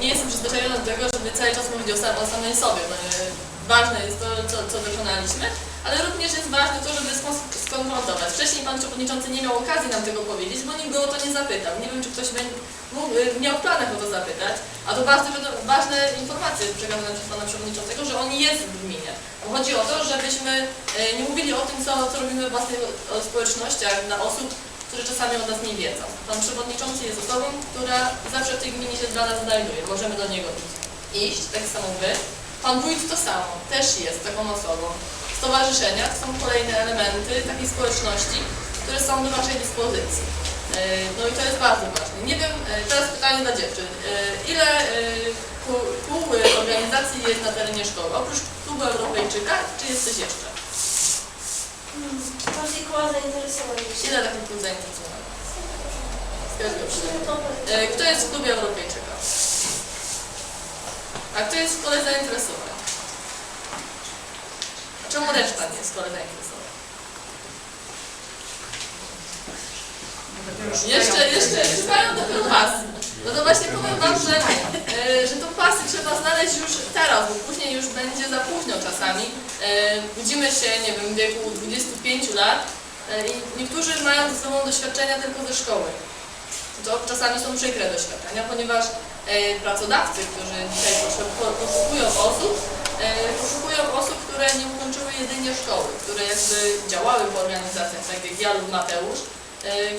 nie jestem przyzwyczajona do tego, żeby cały czas mówić o, sam, o samej sobie. No, e, ważne jest to, co, co ale również jest ważne to, żeby skon- skonfrontować. Wcześniej Pan Przewodniczący nie miał okazji nam tego powiedzieć, bo nikt go o to nie zapytał. Nie wiem, czy ktoś mógł, e, miał w planach o to zapytać, a to wiado- ważne informacje przekazane przez Pana Przewodniczącego, że on jest w gminie. Chodzi o to, żebyśmy e, nie mówili o tym, co, co robimy w własnych społecznościach dla osób, które czasami od nas nie wiedzą. Pan Przewodniczący jest osobą, która zawsze w tej gminie się dla nas znajduje. Możemy do niego iść, tak samo Wy. Pan Wójt to samo, też jest taką osobą. Stowarzyszenia to są kolejne elementy takiej społeczności, które są do Waszej dyspozycji. E, No i to jest bardzo ważne. Nie wiem, e, teraz pytanie dla dziewczyn. E, Ile kół, organizacji jest na terenie szkoły? Oprócz klubu Europejczyka, czy jest coś jeszcze? E, Kto jest w klubie Europejczyka? A kto jest w kole zainteresowań? A czemu reszta nie jest w kole zainteresowań? Jeszcze, jeszcze szukają dopiero pasy. No to właśnie powiem Wam, że, e, że tą pasy trzeba znaleźć już teraz, bo później już będzie za późno czasami. E, budzimy się, nie wiem, w wieku 25 lat e, i niektórzy mają ze sobą doświadczenia tylko ze szkoły. To czasami są przykre doświadczenia, ponieważ e, pracodawcy, którzy dzisiaj poszukują osób, poszukują osób, które nie ukończyły jedynie szkoły, które jakby działały w organizacjach, tak jak ja lub Mateusz,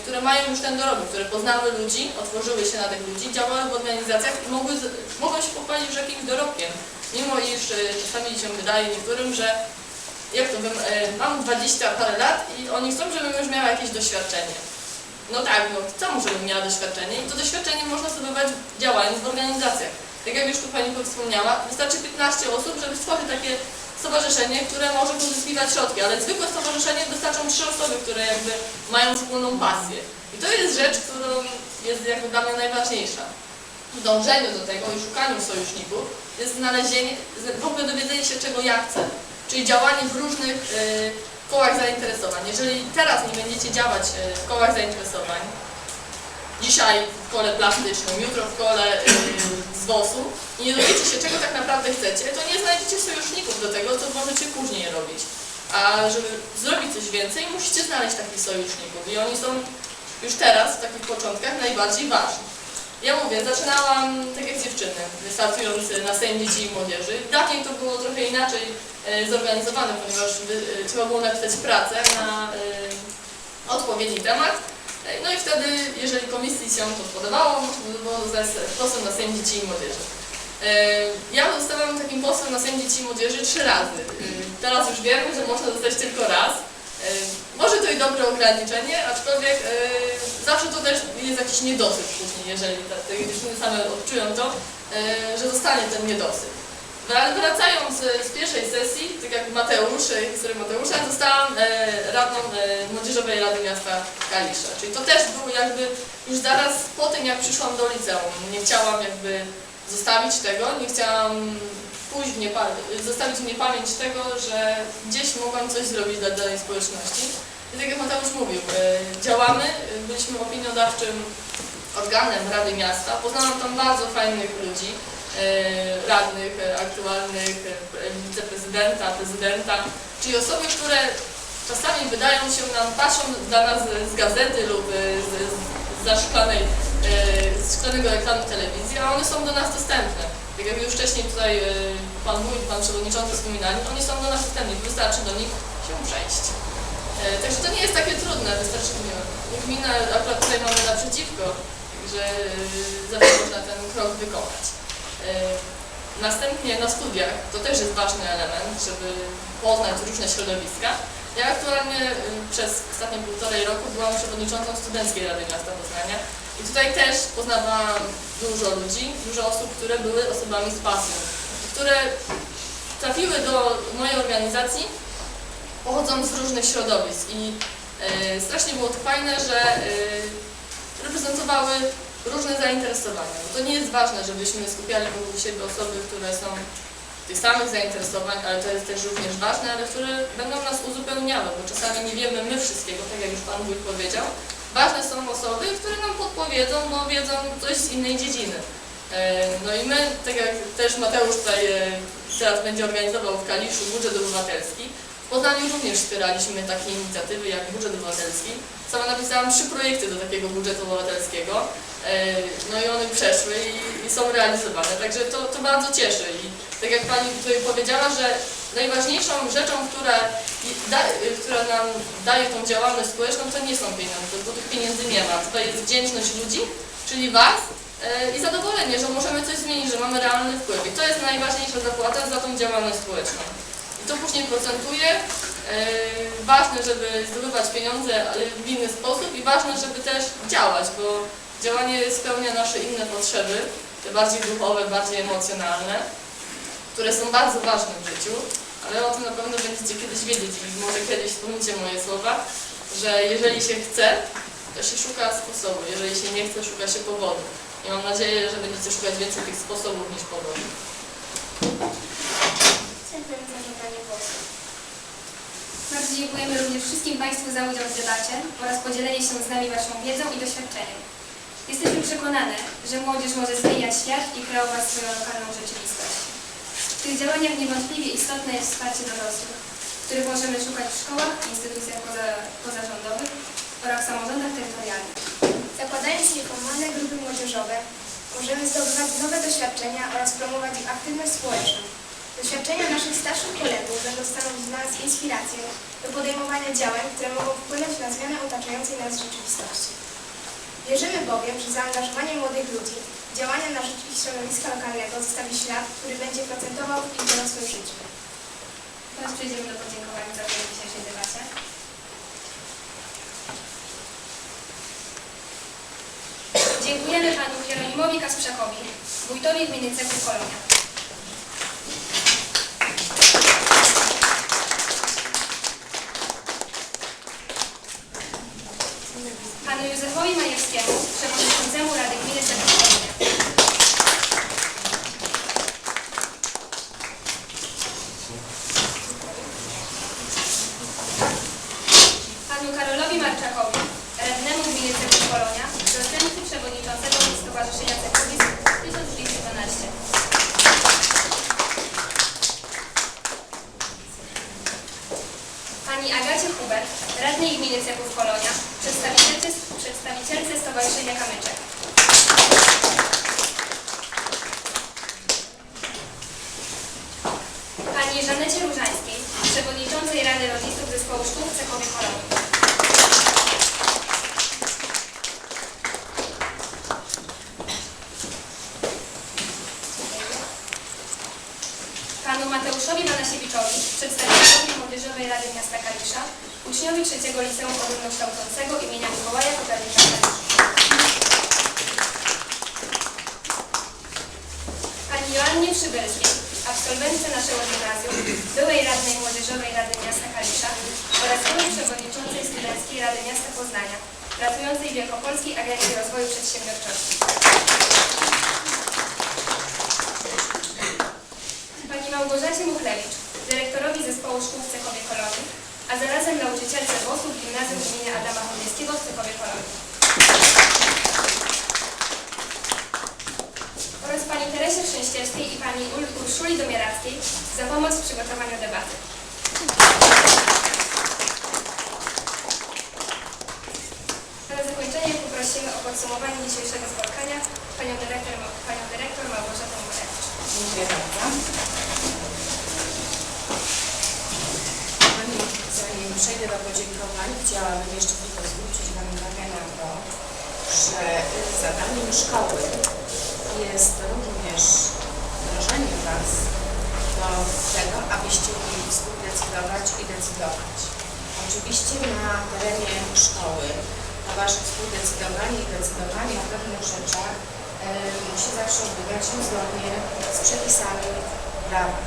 które mają już ten dorobek, które poznały ludzi, otworzyły się na tych ludzi, działały w organizacjach i mogły, mogą się pochwalić już jakimś dorobkiem. Mimo iż e, czasami się wydaje niektórym, że jak to wiem, e, mam 20 parę lat i oni chcą, żebym już miała jakieś doświadczenie. No tak, no chcą, żebym miała doświadczenie i to doświadczenie można zdobywać działając w organizacjach. Tak jak już tu Pani wspomniała, wystarczy 15 osób, żeby stworzyć takie stowarzyszenie, które może pozyskiwać środki, ale zwykłe stowarzyszenie wystarczą 3 osoby, które jakby mają wspólną pasję. I to jest rzecz, którą jest jakby dla mnie najważniejsza. W dążeniu do tego i szukaniu sojuszników jest znalezienie, w ogóle dowiedzenie się, czego ja chcę. Czyli działanie w różnych y, kołach zainteresowań. Jeżeli teraz nie będziecie działać y, w kołach zainteresowań, dzisiaj w kole plastycznym, jutro w kole y, z WOS-u i nie dowiecie się, czego tak naprawdę chcecie, to nie znajdziecie sojuszników do tego, co możecie później robić. A żeby zrobić coś więcej, musicie znaleźć takich sojuszników i oni są już teraz, w takich początkach, najbardziej ważni. Ja mówię, zaczynałam tak jak dziewczyny, startując na Sejm Dzieci i Młodzieży. Dawniej to było trochę inaczej e, zorganizowane, ponieważ e, trzeba było napisać pracę na e, odpowiedni temat. No i wtedy, jeżeli komisji się to podobało, było posłem na Sejm Dzieci i Młodzieży. Ja zostałam takim posłem na Sejm Dzieci i Młodzieży trzy razy. Teraz już wiemy, że można zostać tylko raz. To i dobre ograniczenie, aczkolwiek e, zawsze to też jest jakiś niedosyt później, jeżeli te, te dziewczyny same odczują to, e, że zostanie ten niedosyt. Wra- Wracając e, z pierwszej sesji, tak jak Mateusz, historię Mateusza, zostałam radną Młodzieżowej Rady Miasta Kalisza. Czyli to też było jakby już zaraz po tym, jak przyszłam do liceum. Nie chciałam jakby zostawić tego, nie chciałam pójść w zostawić w niepamięć tego, że gdzieś mogłam coś zrobić dla danej społeczności. I tak jak Mateusz mówił, e, działamy, e, byliśmy opiniodawczym organem Rady Miasta. Poznałam tam bardzo fajnych ludzi, e, radnych, aktualnych, wiceprezydenta, prezydenta, czyli osoby, które czasami wydają się nam, patrzą dla nas z gazety lub z, z e, z szklanego ekranu telewizji, a one są do nas dostępne. Tak jak już wcześniej tutaj Pan Wójt, Pan Przewodniczący wspominali, oni są do nas dostępni, wystarczy do nich się przejść. E, Także to nie jest takie trudne, wystarczy wiem, gmina akurat tutaj mamy naprzeciwko, także e, zawsze można ten krok wykonać. E, Następnie na studiach, to też jest ważny element, żeby poznać różne środowiska. Ja aktualnie przez ostatnie półtorej roku byłam przewodniczącą Studenckiej Rady Miasta Poznania i tutaj też poznawałam dużo ludzi, dużo osób, które były osobami z pasją, które trafiły do mojej organizacji pochodząc z różnych środowisk i e, strasznie było to fajne, że e, reprezentowały różne zainteresowania. To nie jest ważne, żebyśmy skupiali wokół siebie osoby, które są tych samych zainteresowań, ale to jest też również ważne, ale które będą nas uzupełniały, bo czasami nie wiemy my wszystkiego, tak jak już Pan Wójt powiedział. Ważne są osoby, które nam podpowiedzą, bo wiedzą coś z innej dziedziny. E, No i my, tak jak też Mateusz tutaj teraz będzie organizował w Kaliszu budżet obywatelski, Poznaniu również wspieraliśmy takie inicjatywy jak budżet obywatelski. Sama napisałam trzy projekty do takiego budżetu obywatelskiego, e, no i one przeszły i, są realizowane, także to, to bardzo cieszy. I tak jak Pani tutaj powiedziała, że najważniejszą rzeczą, która, da, która nam daje tą działalność społeczną, to nie są pieniądze, bo tych pieniędzy nie ma. Tutaj jest wdzięczność ludzi, czyli Was, e, i zadowolenie, że możemy coś zmienić, że mamy realny wpływ. I to jest najważniejsza zapłata za tą działalność społeczną. I to później procentuje. E, ważne, żeby zdobywać pieniądze w inny sposób i ważne, żeby też działać, bo działanie spełnia nasze inne potrzeby, te bardziej duchowe, bardziej emocjonalne, które są bardzo ważne w życiu, ale o tym na pewno będziecie kiedyś wiedzieć i może kiedyś wspomnicie moje słowa, że jeżeli się chce, to się szuka sposobu, jeżeli się nie chce, szuka się powodu. I mam nadzieję, że będziecie szukać więcej tych sposobów niż powodów. Dziękuję za zabranie głosu. Bardzo dziękujemy również wszystkim Państwu za udział w debacie oraz podzielenie się z nami Waszą wiedzą i doświadczeniem. Jesteśmy przekonane, że młodzież może zmieniać świat i kreować swoją lokalną rzeczywistość. W tych działaniach niewątpliwie istotne jest wsparcie dorosłych, których możemy szukać w szkołach, instytucjach poza, pozarządowych oraz samorządach terytorialnych. Zakładając nieformalne grupy młodzieżowe, możemy zdobywać nowe doświadczenia oraz promować ich aktywność społeczną. Doświadczenia naszych starszych kolegów będą stanowić dla nas inspirację do podejmowania działań, które mogą wpłynąć na zmianę otaczającej nas rzeczywistości. Wierzymy bowiem, że zaangażowanie młodych ludzi w działania na rzecz ich środowiska lokalnego zostawi ślad, który będzie procentował w ich dorosłym życiu. Teraz przejdziemy do podziękowań za udział w dzisiejszej debacie. Dziękujemy Panu Hieronimowi Kasprzakowi, wójtowi gminy Ceków Kolonia. Józefowi Majewskiemu, przewodniczącemu Rady Gminy Kolonia. Panu Karolowi Marczakowi, radnemu gminy Ceków Kolonia, zastępcy przewodniczącego Stowarzyszenia Cekowic 1212. Pani Agacie Hubert, radnej gminy Ceków Kolonia, przedstawicielce, przedstawicielce Stowarzyszenia Kamyczek. Pani Żanecie Różańskiej, przewodniczącej Rady Rodziców Zespołu Szkół w Cekowie Kolonii. Panu Mateuszowi Banasiewiczowi, przedstawicielowi Młodzieżowej Rady Miasta Kalisza, uczniowi trzeciego Liceum Ogólnokształcącego imienia Mikołaja Kopernika. Pani Joannie Przybylskiej, absolwentce naszego gimnazjum, byłej radnej Młodzieżowej Rady Miasta Kalisza oraz byłej przewodniczącej Studenckiej Rady Miasta Poznania, pracującej w Wielkopolskiej Agencji Rozwoju Przedsiębiorczości. Pani Małgorzacie Muchlewicz, dyrektorowi Zespołu Szkół a zarazem nauczycielce WOS-u w Gimnazjum imienia Adama Chmielskiego w Cechowie Kolonii. Oraz Pani Teresie Szczęścielskiej i Pani Ul- Urszuli Domierackiej za pomoc w przygotowaniu debaty. Na zakończenie poprosimy o podsumowanie dzisiejszego spotkania Panią Dyrektor, Panią Dyrektor Małgorzatę Muchlewicz. Dziękuję bardzo. Pani, zanim przejdę do podziękowań, chciałabym jeszcze tylko zwrócić Wam uwagę na to, że zadaniem szkoły jest również wdrożenie Was do tego, abyście umieli współdecydować i decydować. Oczywiście na terenie szkoły to Wasze współdecydowanie i decydowanie o pewnych rzeczach e, musi zawsze odbywać się zgodnie z przepisami prawa.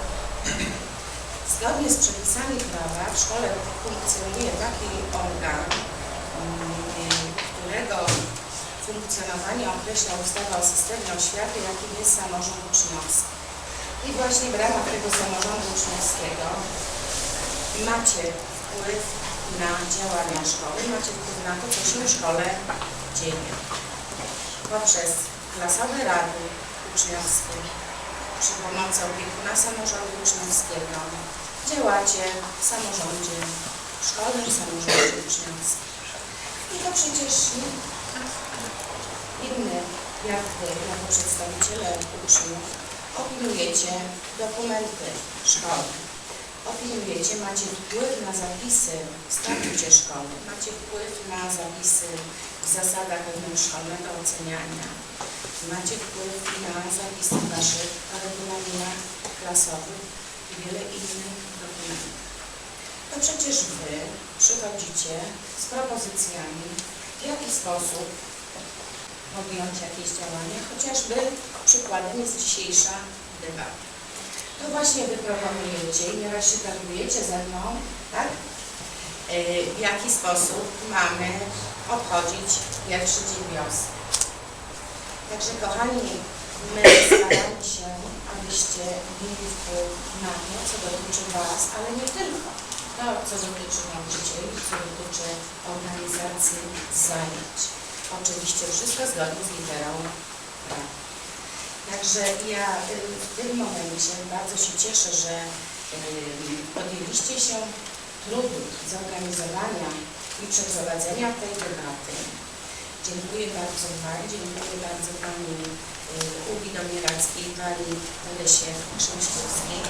Zgodnie z przepisami prawa szkole funkcjonuje taki organ, mm, którego funkcjonowanie określa ustawa o systemie oświaty, jakim jest samorząd uczniowski. I właśnie w ramach tego samorządu uczniowskiego macie wpływ na działania szkoły, macie wpływ na to, co się w szkole dzieje. Poprzez klasowe rady, uczniowskie przy pomocy opiekuna samorządu uczniowskiego. Działacie w samorządzie szkolnym, w samorządzie uczniowskim. I to przecież inny jak Wy, jako przedstawiciele uczniów, opiniujecie dokumenty szkolne. Opiniujecie, macie wpływ na zapisy w statucie szkoły, macie wpływ na zapisy w zasadach wewnątrzszkolnego oceniania, macie wpływ na zapisy w Waszych regulaminach klasowych i wiele innych To przecież Wy przychodzicie z propozycjami, w jaki sposób podjąć jakieś działania, chociażby przykładem jest dzisiejsza debata. To właśnie Wy proponujecie i nieraz się targujecie ze mną, tak? Yy, W jaki sposób mamy obchodzić pierwszy dzień wiosny. Także kochani, my staramy się, abyście mieli wpływ na to, co dotyczy Was, ale nie tylko. To, co dotyczy nauczycieli, co dotyczy organizacji zajęć. Oczywiście wszystko zgodnie z literą prawa. Także ja y, w tym momencie bardzo się cieszę, że y, podjęliście się trudu zorganizowania i przeprowadzenia tej debaty. Dziękuję bardzo Wam, dziękuję bardzo Pani y, Ubi Domierackiej, Pani Lesie Krząśkowskiej.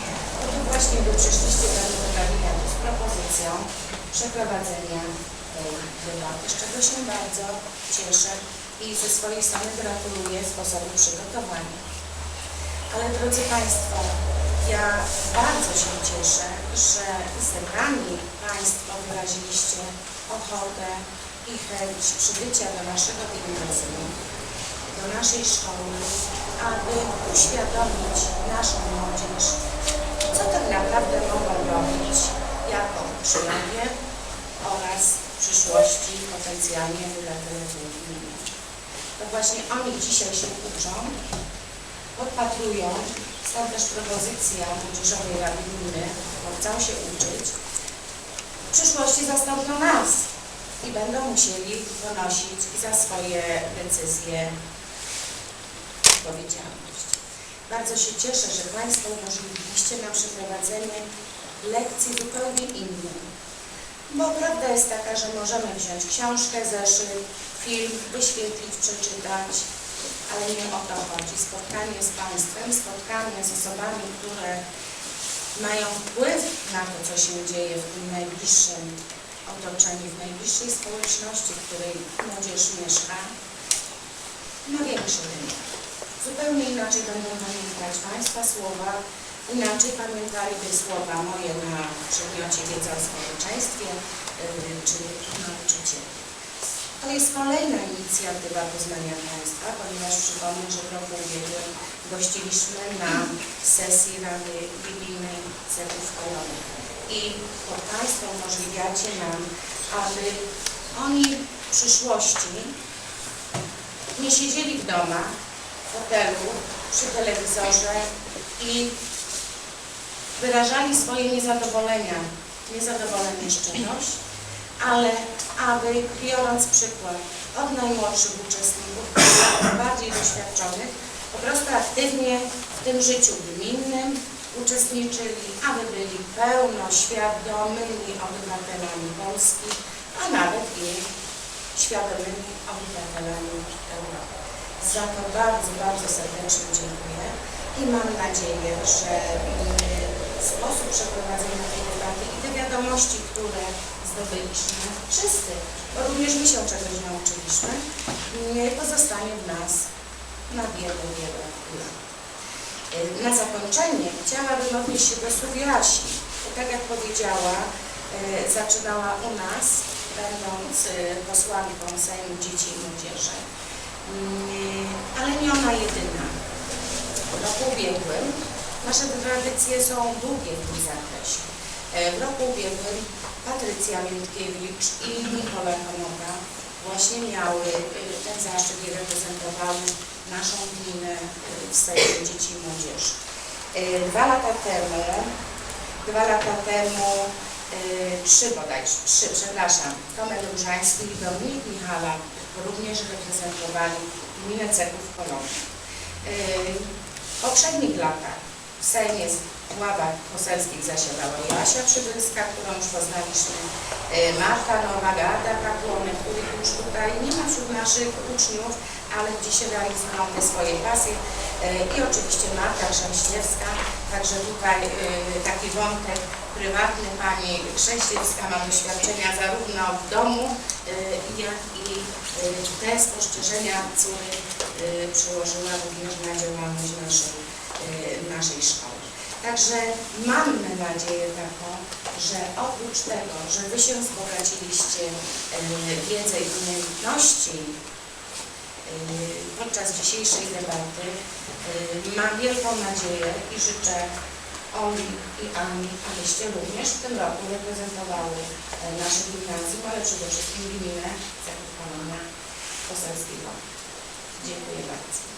No to właśnie Wy przyszliście do tego gabinetu z propozycją przeprowadzenia tej debaty, z czego się bardzo cieszę i ze swojej strony gratuluję sposobu przygotowania. Ale drodzy Państwo, ja bardzo się cieszę, że zebrani Państwo wyraziliście ochotę i chęć przybycia do naszego gimnazjum, do naszej szkoły, aby uświadomić naszą młodzież, co tak naprawdę mogą robić jako uczniowie oraz w przyszłości potencjalnie gminy. To właśnie oni dzisiaj się uczą, podpatrują, stąd też propozycja Młodzieżowej Rady Gminy, bo chcą się uczyć, w przyszłości zastąpią nas i będą musieli ponosić za swoje decyzje odpowiedzialność. Bardzo się cieszę, że Państwo umożliwiliście nam przeprowadzenie lekcji zupełnie innej. Bo prawda jest taka, że możemy wziąć książkę, zeszyt, film, wyświetlić, przeczytać, ale nie o to chodzi. Spotkanie z Państwem, spotkanie z osobami, które mają wpływ na to, co się dzieje w tym najbliższym otoczeniu, w najbliższej społeczności, w której młodzież mieszka, ma większy wymiar. Zupełnie inaczej będą pamiętać Państwa słowa, inaczej pamiętaliby słowa moje na przedmiocie wiedza o społeczeństwie yy, czy nauczycieli. To jest kolejna inicjatywa Poznania Państwa, ponieważ przypomnę, że w roku ubiegłym gościliśmy na sesji Rady Biblijnej Ceków Kolony. I to Państwo umożliwiacie nam, aby oni w przyszłości nie siedzieli w domach, w hotelu, przy telewizorze i wyrażali swoje niezadowolenia, niezadowolenie szczerość, ale aby biorąc przykład od najmłodszych uczestników, bardziej doświadczonych, po prostu aktywnie w tym życiu gminnym uczestniczyli, aby byli pełnoświadomymi obywatelami Polski, a nawet i świadomymi obywatelami Europy. Za to bardzo, bardzo serdecznie dziękuję i mam nadzieję, że mm, sposób przeprowadzenia tej debaty i te wiadomości, które zdobyliśmy, wszyscy, bo również my się czegoś nauczyliśmy, nie pozostanie w nas na wiele, wiele lat. Y, Na zakończenie chciałabym odnieść się do słów Joasi. Bo Tak jak powiedziała, y, zaczynała u nas, będąc y, posłanką Sejmu Dzieci i Młodzieży. Mm, Ale nie ona jedyna. W roku ubiegłym nasze tradycje są długie w tym zakresie. E, W roku ubiegłym Patrycja Miętkiewicz i Nikola Komoda właśnie miały y, ten zaszczyt i reprezentowały naszą gminę y, w Sejmie Dzieci i Młodzieży. Y, Dwa lata temu, dwa lata temu, trzy bodajże, trzy, przepraszam, Tomek Różański i Dominik Michala również reprezentowali gminę Ceków Polonii. W poprzednich latach w Sejmie w ławach poselskich zasiadała Joasia Przybylska, którą już poznaliśmy, Marta Nowak, Ada Pakłony, już tutaj nie ma wśród naszych uczniów, ale dzisiaj realizują te swoje pasje. Y, i oczywiście Marta Krzęśniewska, także tutaj y, taki wątek prywatny pani Krzęśniewska ma doświadczenia zarówno w domu, y, jak i te spostrzeżenia córy przełożyła również na działalność naszej, naszej szkoły. Także mamy nadzieję taką, że oprócz tego, że Wy się wzbogaciliście wiedzę i umiejętności podczas dzisiejszej debaty, mam wielką nadzieję i życzę Oli i Ani, abyście również w tym roku reprezentowały e, nasze gimnazjum, ale przede wszystkim gminę Zakupanonia Poselskiego. Dziękuję bardzo.